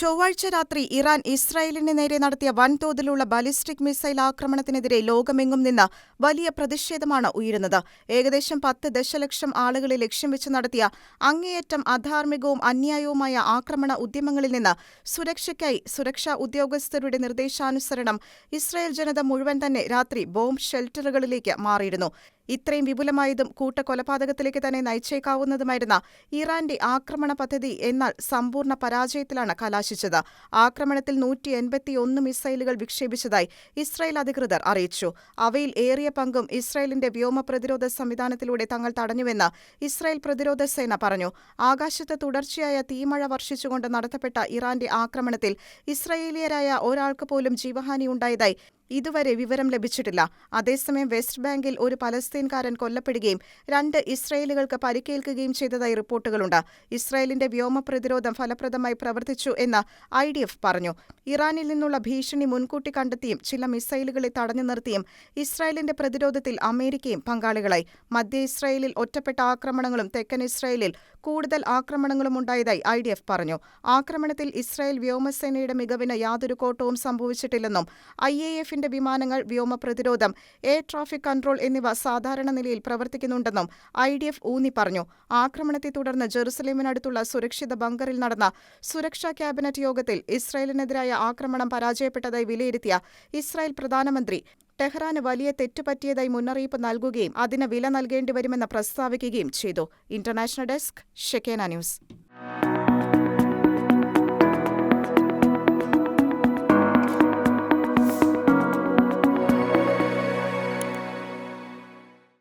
ചൊവ്വാഴ്ച രാത്രി ഇറാൻ ഇസ്രായേലിന് നേരെ നടത്തിയ വൻതോതിലുള്ള ബാലിസ്റ്റിക് മിസൈൽ ആക്രമണത്തിനെതിരെ ലോകമെങ്ങും നിന്ന് വലിയ പ്രതിഷേധമാണ് ഉയരുന്നത്. ഏകദേശം പത്ത് ദശലക്ഷം ആളുകളെ ലക്ഷ്യം വെച്ച് നടത്തിയ അങ്ങേയറ്റം അധാർമികവും അന്യായവുമായ ആക്രമണ ഉദ്യമങ്ങളിൽ നിന്ന് സുരക്ഷയ്ക്കായി സുരക്ഷാ ഉദ്യോഗസ്ഥരുടെ നിർദ്ദേശാനുസരണം ഇസ്രായേൽ ജനത മുഴുവൻ തന്നെ രാത്രി ബോംബ് ഷെൽട്ടറുകളിലേക്ക് മാറിയിരുന്നു. ഇത്രയും വിപുലമായതും കൂട്ടക്കൊലപാതകത്തിലേക്ക് തന്നെ നയിച്ചേക്കാവുന്നതുമായിരുന്ന ഇറാന്റെ ആക്രമണ പദ്ധതി എന്നാൽ സമ്പൂർണ പരാജയത്തിലാണ് കലാശിച്ചത്. ആക്രമണത്തിൽ നൂറ്റി എൺപത്തിയൊന്ന് മിസൈലുകൾ വിക്ഷേപിച്ചതായി ഇസ്രായേൽ അധികൃതർ അറിയിച്ചു. അവയിൽ ഏറിയ പങ്കും ഇസ്രായേലിന്റെ വ്യോമ പ്രതിരോധ സംവിധാനത്തിലൂടെ തങ്ങൾ തടഞ്ഞുവെന്ന് ഇസ്രായേൽ പ്രതിരോധ സേന പറഞ്ഞു. ആകാശത്ത് തുടർച്ചയായ തീമഴ വർഷിച്ചുകൊണ്ട് നടത്തപ്പെട്ട ഇറാന്റെ ആക്രമണത്തിൽ ഇസ്രായേലിയരായ ഒരാൾക്ക് പോലും ജീവഹാനി ഉണ്ടായതായി ഇതുവരെ വിവരം ലഭിച്ചിട്ടില്ല. അതേസമയം വെസ്റ്റ് ബാങ്കിൽ ഒരു പലസ്തീൻകാരൻ കൊല്ലപ്പെടുകയും രണ്ട് ഇസ്രയേലുകൾക്ക് പരിക്കേൽക്കുകയും ചെയ്തതായി റിപ്പോർട്ടുകളുണ്ട്. ഇസ്രയേലിന്റെ വ്യോമ പ്രതിരോധം ഫലപ്രദമായി പ്രവർത്തിച്ചു എന്ന് ഐ പറഞ്ഞു. ഇറാനിൽ നിന്നുള്ള ഭീഷണി മുൻകൂട്ടി കണ്ടെത്തിയും ചില മിസൈലുകളെ തടഞ്ഞു നിർത്തിയും ഇസ്രായേലിന്റെ പ്രതിരോധത്തിൽ അമേരിക്കയും പങ്കാളികളായി. മധ്യ ഇസ്രായേലിൽ ഒറ്റപ്പെട്ട ആക്രമണങ്ങളും തെക്കൻ ഇസ്രായേലിൽ കൂടുതൽ ആക്രമണങ്ങളും ഉണ്ടായതായി ഐ ഡി എഫ് പറഞ്ഞു. ആക്രമണത്തിൽ ഇസ്രായേൽ വ്യോമസേനയുടെ മികവിന് യാതൊരു കോട്ടവും സംഭവിച്ചിട്ടില്ലെന്നും ഐ എ എഫിന്റെ വിമാനങ്ങൾ വ്യോമ പ്രതിരോധം എയർ ട്രാഫിക് കൺട്രോൾ എന്നിവ സാധാരണ നിലയിൽ പ്രവർത്തിക്കുന്നുണ്ടെന്നും ഐ ഡി എഫ് ഊന്നി പറഞ്ഞു. ആക്രമണത്തെ തുടർന്ന് ജെറുസലേമിനടുത്തുള്ള സുരക്ഷിത ബങ്കറിൽ നടന്ന സുരക്ഷാ ക്യാബിനറ്റ് യോഗത്തിൽ ഇസ്രായേലിനെതിരായ ആക്രമണം പരാജയപ്പെട്ടതായി വിലയിരുത്തിയ ഇസ്രായേൽ പ്രധാനമന്ത്രി ടെഹ്റാന് വലിയ തെറ്റുപറ്റിയതായി മുന്നറിയിപ്പ് നൽകുകയും അതിന് വില നൽകേണ്ടിവരുമെന്ന് പ്രസ്താവിക്കുകയും ചെയ്തു. International desk Shekinah news.